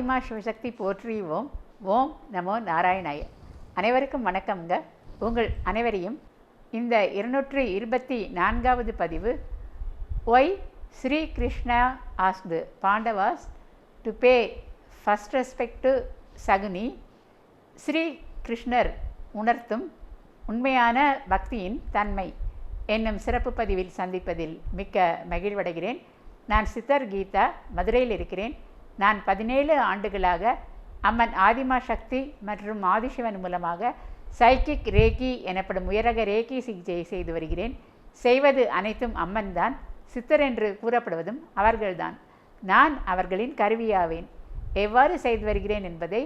ஆதிமா சிவசக்தி போற்றி ஓம் ஓம் நமோ நாராயணாய. அனைவருக்கும் வணக்கம்ங்க. உங்கள் அனைவரையும் இந்த இருநூற்றி இருபத்தி நான்காவது பதிவு why Sri Krishna asked Pandavas to pay first respect to Shakuni. Sri கிருஷ்ணர் உணர்த்தும் உண்மையான பக்தியின் தன்மை என்னும் சிறப்பு பதிவில் சந்திப்பதில் மிக்க மகிழ்வடைகிறேன். நான் சித்தர் கீதா மதுரையில் இருக்கிறேன். நான் பதினேழு ஆண்டுகளாக அம்மன் ஆதிமா சக்தி மற்றும் ஆதிசிவன் மூலமாக சைக்கிக் ரேக்கி எனப்படும் உயரக ரேக்கி சிகிச்சை செய்து வருகிறேன். செய்வது அனைத்தும் அம்மன் தான் சித்தர் என்று கூறப்படுவதும் அவர்கள்தான். நான் அவர்களின் கருவியாவேன். எவ்வாறு செய்து வருகிறேன் என்பதை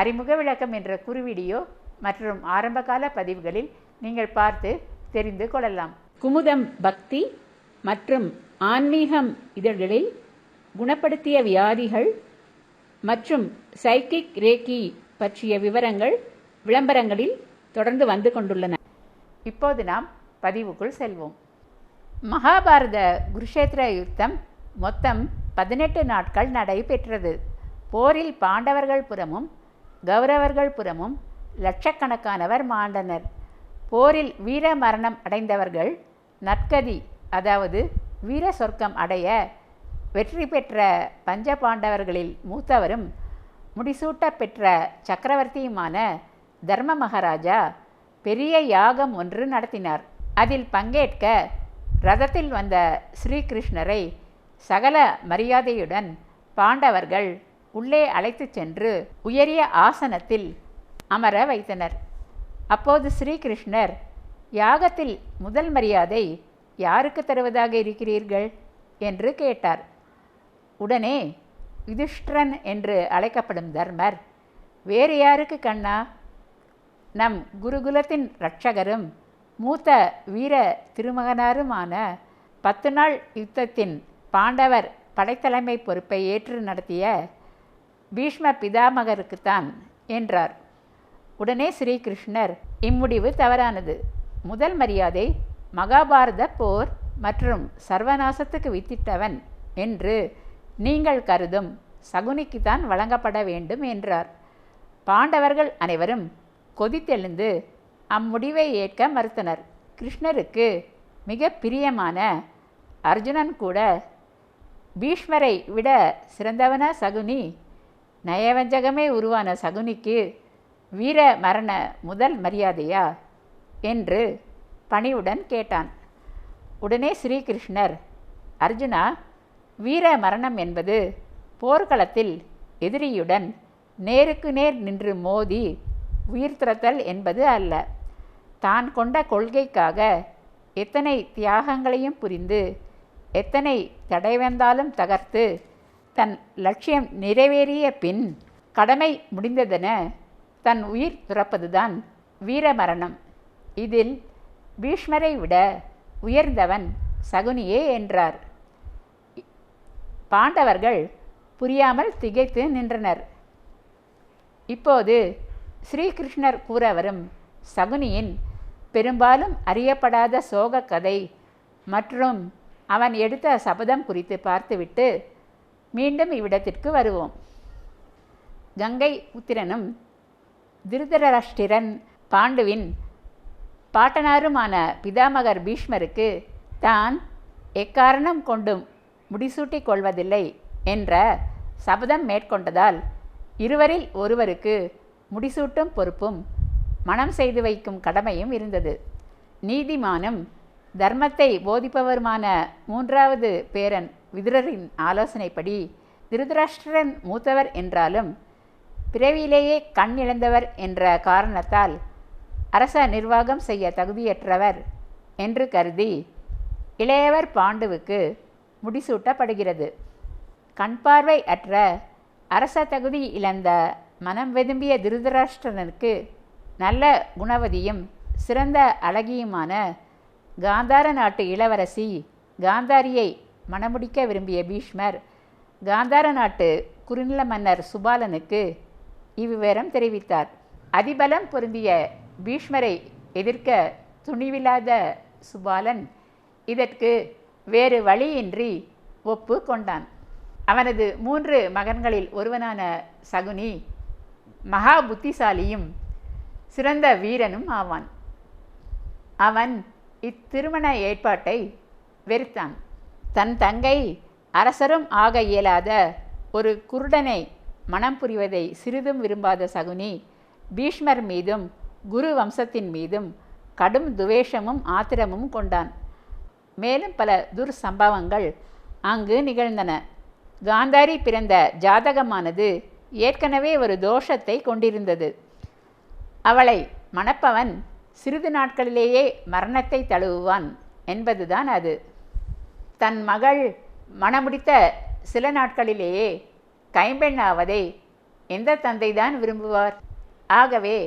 அறிமுக விளக்கம் என்ற குறுவீடியோ மற்றும் ஆரம்பகால பதிவுகளில் நீங்கள் பார்த்து தெரிந்து கொள்ளலாம். குமுதம் பக்தி மற்றும் ஆன்மீகம் இதழ்களில் குணப்படுத்திய வியாதிகள் மற்றும் சைக்கிக் ரேக்கி பற்றிய விவரங்கள் விளம்பரங்களில் தொடர்ந்து வந்து கொண்டுள்ளன. இப்போது நாம் பதிவுக்குள் செல்வோம். மகாபாரத குருஷேத்திர யுத்தம் மொத்தம் பதினெட்டு நாட்கள் நடைபெற்றது. போரில் பாண்டவர்கள் புறமும் கௌரவர்கள் புறமும் லட்சக்கணக்கானவர் மாண்டனர். போரில் வீர மரணம் அடைந்தவர்கள் நற்கதி அதாவது வீர சொர்க்கம் அடைய வெற்றி பெற்ற பஞ்ச பாண்டவர்களில் மூத்தவரும் முடிசூட்ட பெற்ற சக்கரவர்த்தியுமான தர்ம மகாராஜா பெரிய யாகம் ஒன்று நடத்தினார். அதில் பங்கேற்க ரதத்தில் வந்த ஸ்ரீகிருஷ்ணரை சகல மரியாதையுடன் பாண்டவர்கள் உள்ளே அழைத்துச் சென்று உயரிய ஆசனத்தில் அமர வைத்தனர். அப்போது ஸ்ரீகிருஷ்ணர் யாகத்தில் முதல் மரியாதை யாருக்கு தருவதாக இருக்கிறீர்கள்? என்று கேட்டார். உடனே யுதிஷ்டிரன் என்று அழைக்கப்படும் தர்மர் வேறு யாருக்கு கண்ணா? நம் குருகுலத்தின் இரட்சகரும் மூத்த வீர திருமகனாருமான பத்து நாள் யுத்தத்தின் பாண்டவர் படைத்தலைமை பொறுப்பை ஏற்று நடத்திய பீஷ்ம பிதாமகருக்குத்தான் என்றார். உடனே ஸ்ரீகிருஷ்ணர் இம்முடிவு தவறானது. முதல் மரியாதை மகாபாரத போர் மற்றும் சர்வநாசத்துக்கு வித்திட்டவன் என்று நீங்கள் கருதும் சகுனிக்குத்தான் வழங்கப்பட வேண்டும் என்றார். பாண்டவர்கள் அனைவரும் கொதித்தெழுந்து அம்முடிவை ஏற்க மறுத்தனர். கிருஷ்ணருக்கு மிக பிரியமான அர்ஜுனன் கூட பீஷ்மரை விட சிறந்தவன சகுனி நயவஞ்சகமே உருவான சகுனிக்கு வீர மரண முதல் மரியாதையா? என்று பணிவுடன் கேட்டான். உடனே ஸ்ரீகிருஷ்ணர் அர்ஜுனா வீர மரணம் என்பது போர்க்களத்தில் எதிரியுடன் நேருக்கு நேர் நின்று மோதி உயிர் துறத்தல் என்பது அல்ல. தான் கொண்ட கொள்கைக்காக எத்தனை தியாகங்களையும் புரிந்து எத்தனை தடை வந்தாலும் தகர்த்து தன் லட்சியம் நிறைவேறிய பின் கடமை முடிந்ததென தன் உயிர் துறப்பதுதான் வீரமரணம். இதில் பீஷ்மரை விட உயர்ந்தவன் சகுனியே என்றார். பாண்டவர்கள் புரியாமல் திகைத்து நின்றனர். இப்போது ஸ்ரீகிருஷ்ணர் கூற வரும் சகுனியின் பெரும்பாலும் அறியப்படாத சோக கதை மற்றும் அவன் எடுத்த சபதம் குறித்து பார்த்துவிட்டு மீண்டும் இவ்விடத்திற்கு வருவோம். கங்கை உத்திரனும் திருதராஷ்டிரன் பாண்டுவின் பாட்டனாருமான பிதாமகர் பீஷ்மருக்கு தான் எக்காரணம் கொண்டும் முடிசூட்டிக் கொள்வதில்லை என்ற சபதம் மேற்கொண்டதால் இருவரில் ஒருவருக்கு முடிசூட்டும் பொறுப்பும் மனம் செய்து வைக்கும் கடமையும் இருந்தது. நீதிமானும் தர்மத்தை போதிப்பவருமான மூன்றாவது பேரன் விதுரரின் ஆலோசனைப்படி திருதராஷ்டிரன் மூத்தவர் என்றாலும் பிறவியிலேயே கண் இழந்தவர் என்ற காரணத்தால் அரச நிர்வாகம் செய்ய தகுதியற்றவர் என்று கருதி இளையவர் பாண்டுவுக்கு முடிசூட்டப்படுகிறது. கண்பார்வை அற்ற அரச தகுதி இழந்த மனம் வெதும்பிய திருதராஷ்டிரனுக்கு நல்ல குணவதியும் சிறந்த அழகியுமான காந்தார நாட்டு இளவரசி காந்தாரியை மணமுடிக்க விரும்பிய பீஷ்மர் காந்தார நாட்டு குறுநில மன்னர் சுபாலனுக்கு இவ்விவரம் தெரிவித்தார். அதிபலம் பொருந்திய பீஷ்மரை எதிர்க்க துணிவில்லாத சுபாலன் இதற்கு வேறு வழியின்றி ஒப்பு கொண்டான். அவனது மூன்று மகன்களில் ஒருவனான சகுனி மகா புத்திசாலியும் சிறந்த வீரனும் ஆவான். அவன் இத்திருமண ஏற்பாட்டை வெறுத்தான். தன் தங்கை அரசரும் ஆக இயலாத ஒரு குருடனை மனம் புரிவதை சிறிதும் விரும்பாத சகுனி பீஷ்மர் மீதும் குரு வம்சத்தின் மீதும் கடும் துவேஷமும் ஆத்திரமும் கொண்டான். மேலும் பல துர் சம்பவங்கள் அங்கு நிகழ்ந்தன. காந்தாரி பிறந்த ஜாதகமானது ஏற்கனவே ஒரு தோஷத்தை கொண்டிருந்தது. அவளை மணப்பவன் சிறிது நாட்களிலேயே மரணத்தை தழுவுவான் என்பதுதான் அது. தன் மகள் மணமுடித்த சில நாட்களிலேயே கைம்பெண்ணாவதை எந்த தந்தைதான் விரும்புவார்? ஆகவே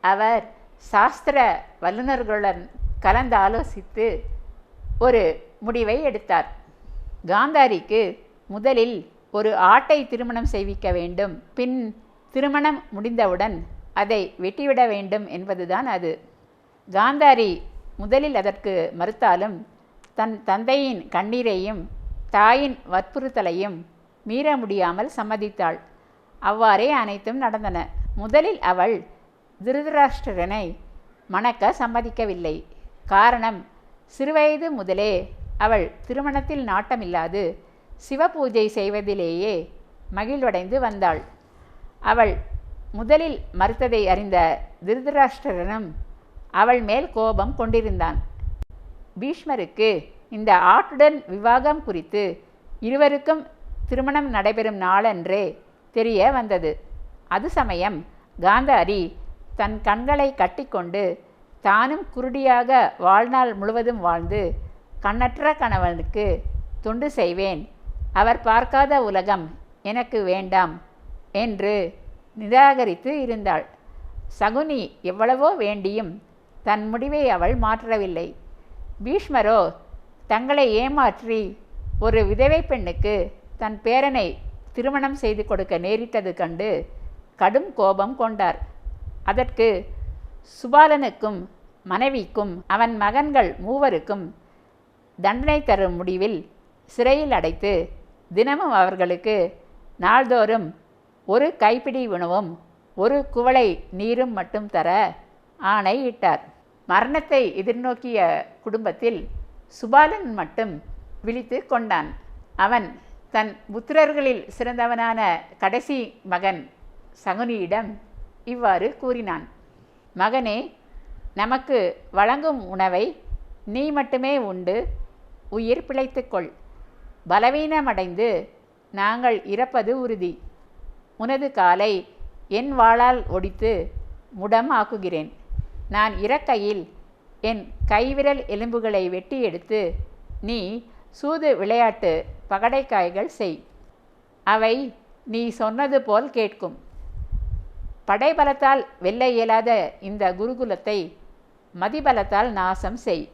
அவர் சாஸ்திர வல்லுநர்களுடன் கலந்து ஆலோசித்து ஒரு முடிவை எடுத்தார். காந்தாரிக்கு முதலில் ஒரு ஆட்டை திருமணம் செய்விக்க வேண்டும். பின் திருமணம் முடிந்தவுடன் அதை வெட்டிவிட வேண்டும் என்பதுதான் அது. காந்தாரி முதலில் அதற்கு மறுத்தாலும் தன் தந்தையின் கண்ணீரையும் தாயின் வற்புறுத்தலையும் மீற முடியாமல் சம்மதித்தாள். அவ்வாறே அனைத்தும் நடந்தன. முதலில் அவள் திருதராஷ்டிரனை மணக்க சம்மதிக்கவில்லை. காரணம் சிறுவயது முதலே அவள் திருமணத்தில் நாட்டமில்லாது சிவபூஜை செய்வதிலேயே மகிழ்வடைந்து வந்தாள். அவள் முதலில் மறுத்ததை அறிந்த திருதராஷ்டிரனும் அவள் மேல் கோபம் கொண்டிருந்தான். பீஷ்மருக்கு இந்த ஆட்டுடன் விவாகம் குறித்து இருவருக்கும் திருமணம் நடைபெறும் நாளன்றே தெரிய வந்தது. அது சமயம் காந்தாரி தன் கண்களை கட்டிக்கொண்டு தானும் குருடியாக வாழ்நாள் முழுவதும் வாழ்ந்து கண்ணற்ற கணவனுக்கு தொண்டு செய்வேன். அவர் பார்க்காத உலகம் எனக்கு வேண்டாம் என்று நிராகரித்து இருந்தாள். சகுனி எவ்வளவோ வேண்டியும் தன் முடிவை அவள் மாற்றவில்லை. பீஷ்மரோ தங்களை ஏமாற்றி ஒரு விதவை பெண்ணுக்கு தன் பேரனை திருமணம் செய்து கொடுக்க நேரிட்டது கண்டு கடும் கோபம் கொண்டார். அதற்கு சுபாலனுக்கும் மனைவிக்கும் அவன் மகன்கள் மூவருக்கும் தண்டனை தரும் முடிவில் சிறையில் அடைத்து தினமும் அவர்களுக்கு நாள்தோறும் ஒரு கைப்பிடி உணவும் ஒரு குவளை நீரும் மட்டும் தர ஆணை இட்டார். மரணத்தை எதிர்நோக்கிய குடும்பத்தில் சுபாலன் மட்டும் விழித்து கொண்டான். அவன் தன் புத்திரர்களில் சிறந்தவனான கடைசி மகன் சகுனியிடம் இவ்வாறு கூறினான். மகனே நமக்கு வழங்கும் உணவை நீ மட்டுமே உண்டு உயிர் பிழைத்துக்கொள் பலவீனமடைந்து நாங்கள் இறப்பது உறுதி. உனது காலை என் வாளால் ஒடித்து முடம் ஆக்குகிறேன். நான் இறக்கையில் என் கைவிரல் எலும்புகளை வெட்டி எடுத்து நீ சூது விளையாட்டு பகடைக்காய்கள் செய். அவை நீ சொன்னது போல் கேட்கும். படைபலத்தால் வெல்ல இயலாத இந்த குருகுலத்தை மதிபலத்தால் நாசம் செய்.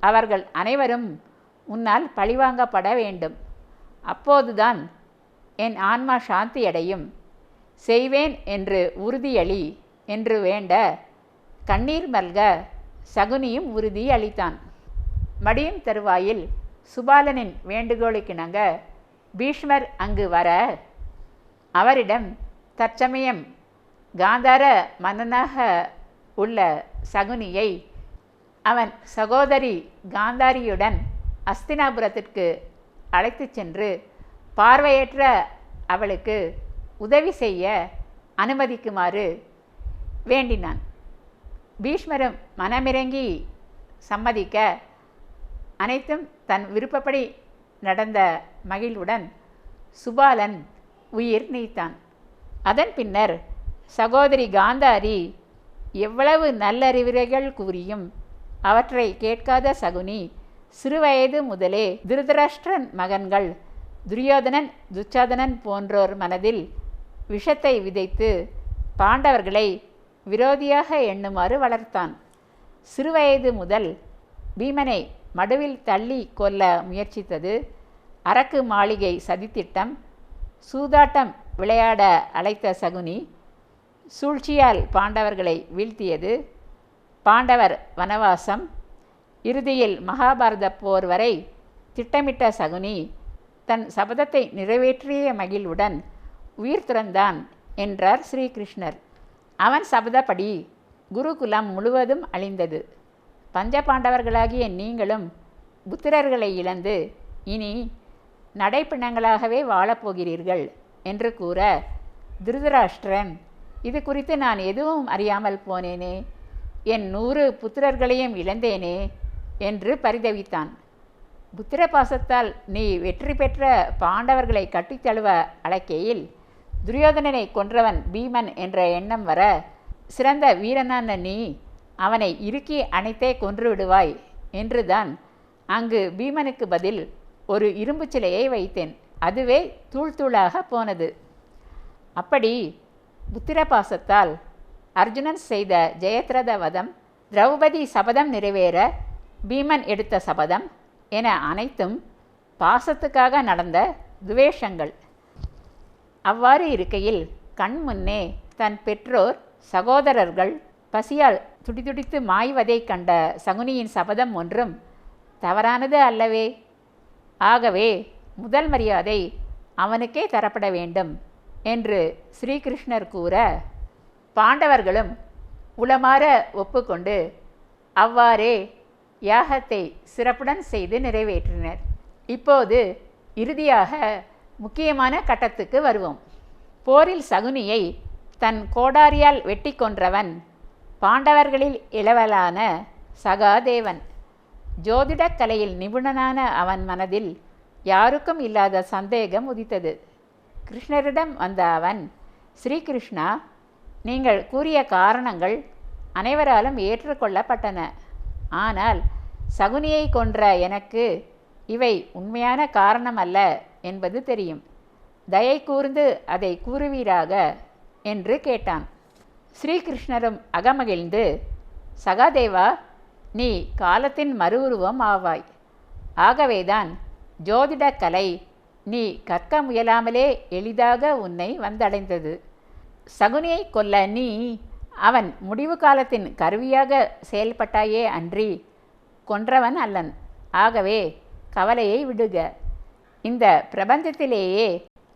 அவர்கள் அனைவரும் உன்னால் பழிவாங்கப்பட வேண்டும். அப்போதுதான் என் ஆன்மா சாந்தியடையும். செய்வேன் என்று உறுதியளி என்று வேண்ட கண்ணீர் மல்க சகுனியும் உறுதி அளித்தான். மடியும் தருவாயில் சுபாலனின் வேண்டுகோளுக்கிணங்க பீஷ்மர் அங்கு வர அவரிடம் தற்சமயம் காந்தார மன்னனாக உள்ள சகுனியை அவன் சகோதரி காந்தாரியுடன் அஸ்தினாபுரத்திற்கு அழைத்துச் சென்று பார்வையற்ற அவளுக்கு உதவி செய்ய அனுமதிக்குமாறு வேண்டினான். பீஷ்மரும் மனமிறங்கி சம்மதிக்க அனைத்தும் தன் விருப்பப்படி நடந்த மகிழ்வுடன் சுபாலன் உயிர் நீத்தான். அதன் பின்னர் சகோதரி காந்தாரி எவ்வளவு நல்லறிவுரைகள் கூறியும். அவற்றை கேட்காத சகுனி சிறுவயது முதலே திருதராஷ்டிரன் மகன்கள் துரியோதனன் துச்சாதனன் போன்றோர் மனதில் விஷத்தை விதைத்து பாண்டவர்களை விரோதியாக எண்ணுமாறு வளர்த்தான். சிறுவயது முதல் பீமனை மடுவில் தள்ளி கொல்ல முயற்சித்தது. அரக்கு மாளிகை சதித்திட்டம் சூதாட்டம் விளையாட அழைத்த சகுனி சூழ்ச்சியால் பாண்டவர்களை வீழ்த்தியது. பாண்டவர் வனவாசம். இறுதியில் மகாபாரத போர் வரை திட்டமிட்ட சகுனி தன் சபதத்தை நிறைவேற்றிய மகிழ்வுடன் உயிர் துறந்தான் என்றார் ஸ்ரீகிருஷ்ணர். அவன் சபதப்படி குருகுலம் முழுவதும் அழிந்தது. பஞ்ச பாண்டவர்களாகிய நீங்களும் புத்திரர்களை இழந்து இனி நடைப்பிணங்களாகவே வாழப்போகிறீர்கள் என்று கூற திருதராஷ்டிரன் இது குறித்து நான் எதுவும் அறியாமல் போனேனே. என் நூறு புத்திரர்களையும் இழந்தேனே என்று பரிதவித்தான். புத்திர பாசத்தால் நீ வெற்றி பெற்ற பாண்டவர்களை கட்டித்தழுவ அழைக்கையில் துரியோதனனை கொன்றவன் பீமன் என்ற எண்ணம் வர சிறந்த வீரனான நீ அவனை இறுக்கி அணைத்தே கொன்று விடுவாய் என்றுதான் அங்கு பீமனுக்கு பதில் ஒரு இரும்பு சிலையை வைத்தேன். அதுவே தூள் தூளாக போனது. அப்படி புத்திரபாசத்தால் அர்ஜுனன் செய்த ஜெயத்ரத வதம் திரௌபதி சபதம் நிறைவேற பீமன் எடுத்த சபதம் என அனைத்தும் பாசத்துக்காக நடந்த துவேஷங்கள். அவ்வாறு இருக்கையில் கண் முன்னே தன் பெற்றோர் சகோதரர்கள் பசியால் துடிதுடித்து மாய்வதைக் கண்ட சகுனியின் சபதம் ஒன்றும் தவறானது அல்லவே. ஆகவே முதல் மரியாதை அவனுக்கே தரப்பட வேண்டும். என்று ஸ்ரீகிருஷ்ணர் கூற பாண்டவர்களும் உளமாற ஒப்புக்கொண்டு அவ்வாறே யாகத்தை சிறப்புடன் செய்து நிறைவேற்றினர். இப்போது இறுதியாக முக்கியமான கட்டத்துக்கு வருவோம். போரில் சகுனியை தன் கோடாரியால் வெட்டி கொன்றவன் பாண்டவர்களில் இளவலான சகாதேவன். ஜோதிடக் கலையில் நிபுணனான அவன் மனதில் யாருக்கும் இல்லாத சந்தேகம் உதித்தது. கிருஷ்ணரிடம் வந்த அவன் ஸ்ரீகிருஷ்ணா நீங்கள் கூறிய காரணங்கள் அனைவராலும் ஏற்றுக்கொள்ளப்பட்டன. ஆனால் சகுனியை கொன்ற எனக்கு இவை உண்மையான காரணம் அல்ல என்பது தெரியும். தயை கூர்ந்து அதை கூறுவீராக என்று கேட்டான். ஸ்ரீகிருஷ்ணரும் அகமகிழ்ந்து சகாதேவா நீ காலத்தின் மறு உருவம் ஆவாய். ஆகவேதான் ஜோதிடக்கலை நீ கற்க முயலாமலே எளிதாக உன்னை வந்தடைந்தது. சகுனியை கொல்ல நீ அவன் முடிவு காலத்தின் கருவியாக செயல்பட்டாயே அன்றி கொன்றவன் அல்லன். ஆகவே கவலையை விடுக. இந்த பிரபஞ்சத்திலேயே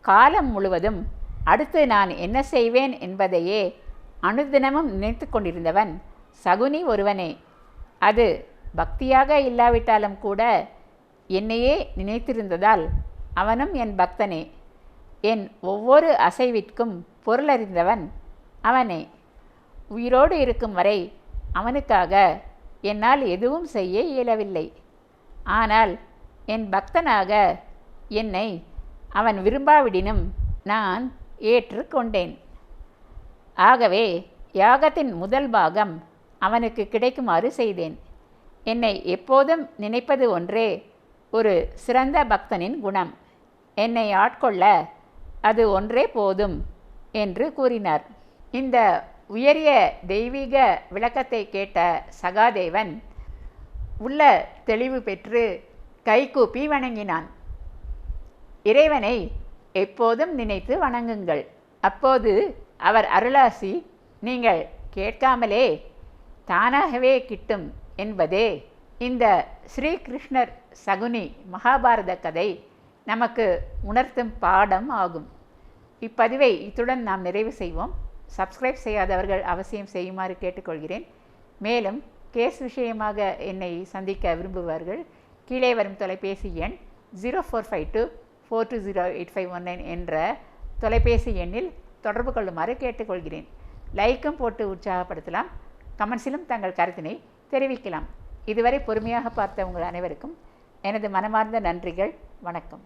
காலம் முழுவதும் அடுத்து நான் என்ன செய்வேன் என்பதையே அனுதினமும் நினைத்து கொண்டிருந்தவன் சகுனி ஒருவனே. அது பக்தியாக இல்லாவிட்டாலும் கூட என்னையே நினைத்திருந்ததால் அவனும் என் பக்தனே. என் ஒவ்வொரு அசைவிற்கும் பொருளறிந்தவன் அவனே. உயிரோடு இருக்கும் வரை அவனுக்காக என்னால் எதுவும் செய்ய இயலவில்லை. ஆனால் என் பக்தனாக என்னை அவன் விரும்பாவிடினும் நான் ஏற்றுக்கொண்டேன் ஆகவே யாகத்தின் முதல் பாகம் அவனுக்கு கிடைக்குமாறு செய்தேன். என்னை எப்போதும் நினைப்பது ஒன்றே ஒரு சிறந்த பக்தனின் குணம். என்னை ஆட்கொள்ள அது ஒன்றே போதும் என்று கூறினார். இந்த உயரிய தெய்வீக விளக்கத்தை கேட்ட சகாதேவன் உள்ள தெளிவு பெற்று கைகூப்பி வணங்கினான். இறைவனை எப்போதும் நினைத்து வணங்குங்கள். அப்போது அவர் அருளாசி நீங்கள் கேட்காமலே தானாகவே கிட்டும் என்பதே இந்த ஸ்ரீகிருஷ்ணர் சகுனி மகாபாரத கதை நமக்கு உணர்த்தும் பாடம் ஆகும். இப்பதிவை இத்துடன் நாம் நிறைவு செய்வோம். சப்ஸ்கிரைப் செய்யாதவர்கள் அவசியம் செய்யுமாறு கேட்டுக்கொள்கிறேன். மேலும் கேஸ் விஷயமாக என்னை சந்திக்க விரும்புவார்கள் கீழே வரும் தொலைபேசி எண் zero four five two four two zero eight five one nine என்ற தொலைபேசி எண்ணில் தொடர்பு கொள்ளுமாறு கேட்டுக்கொள்கிறேன். லைக்கும் போட்டு உற்சாகப்படுத்தலாம். கமெண்ட்ஸிலும் தங்கள் கருத்தினை தெரிவிக்கலாம். இதுவரை பொறுமையாக பார்த்த உங்கள் அனைவருக்கும் எனது மனமார்ந்த நன்றிகள். வணக்கம்.